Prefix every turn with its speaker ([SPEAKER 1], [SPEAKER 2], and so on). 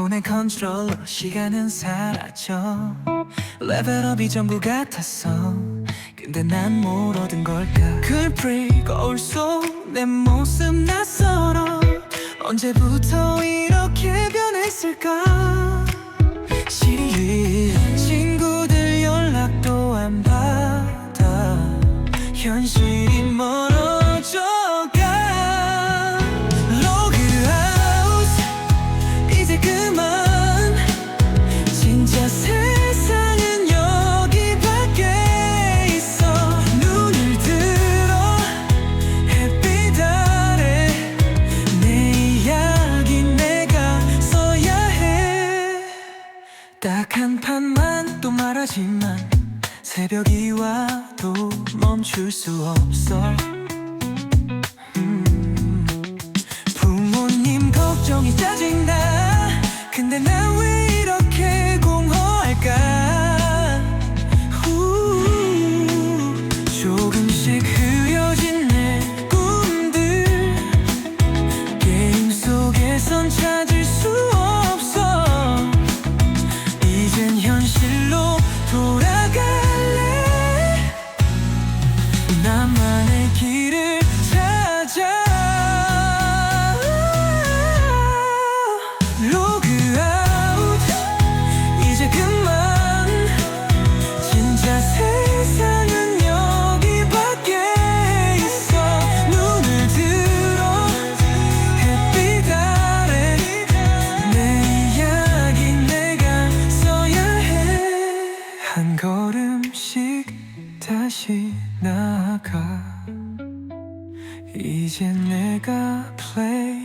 [SPEAKER 1] 폰의 컨트롤러 시간은 사라져. 레벨업이 전부 같았어 근데 난 뭘 얻은 걸까? 글프리 거울 속 내 모습 낯설어. 언제부터 이렇게 변했을까? 시리 친구들 연락도 안 받아. 현실이 멀어 딱 한 판만 또 말하지만 새벽이 와도 멈출 수 없어 음, 부모님 걱정이 짜증나. 근데 난왜 한 걸음씩 다시 나아가. 이제 내가 play